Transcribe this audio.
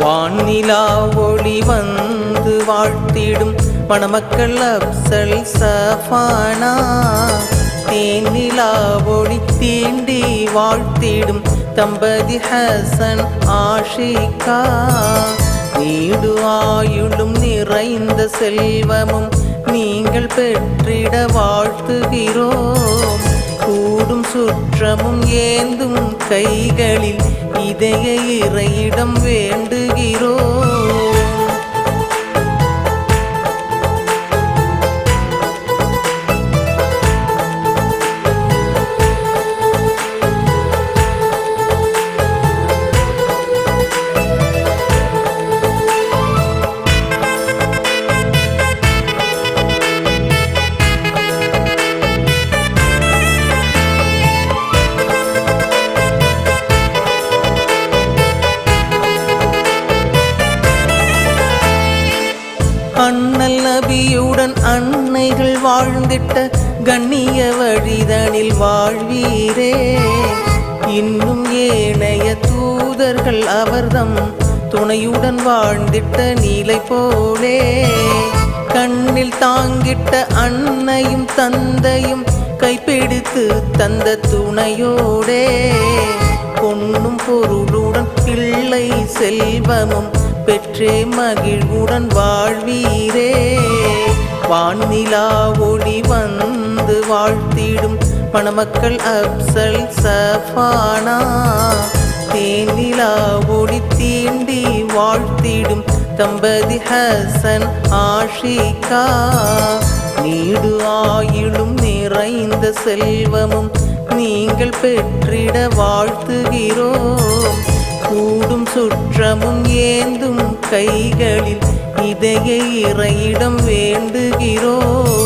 வானிலா ஒளி வந்து வாழ்த்திடும் மணமக்கள் அப்சல் சஃபானா. தேனிலா ஒளி தீண்டி வாழ்த்திடும் தம்பதி ஹசன் ஆஷிகா. நீடு ஆயுளும் நிறைந்த செல்வமும் நீங்கள் பெற்றிட வாழ்த்துகிறோம். சுற்றமும் ஏந்தும் கைகளில் இதய இறையிடம் வேண்டுகிறோம். அண்ணல் நபியுடன் அன்னைகள் வாழ்ந்திட்ட கண்ணிய வழிதனில் வாழ்வீரே. இன்னும் ஏனைய தூதர்கள் அவர்தம் துணையுடன் வாழ்ந்திட்ட நீலை போலே. கண்ணில் தாங்கிட்ட அன்னையும் தந்தையும் கைப்பிடித்து தந்த துணையோடே. பொன்னும் பொருளுடன் பிள்ளை செல்வமும் பெற்றே மகிழ்வுடன் வாழ்வீரே. வான்நிலா ஒளி வந்து வாழ்த்திடும் மணமக்கள் அப்சல் சஃபானா. தேனிலா ஒளி தீண்டி வாழ்த்திடும் தம்பதி ஹசன் ஆஷிகா. நீடு ஆயிலும் நிறைந்த செல்வமும் நீங்கள் பெற்றிட வாழ்த்துகிறோம். சுற்றமும் ஏந்தும் கைகளில் இதையை இறையிடம் வேண்டுகிறோம்.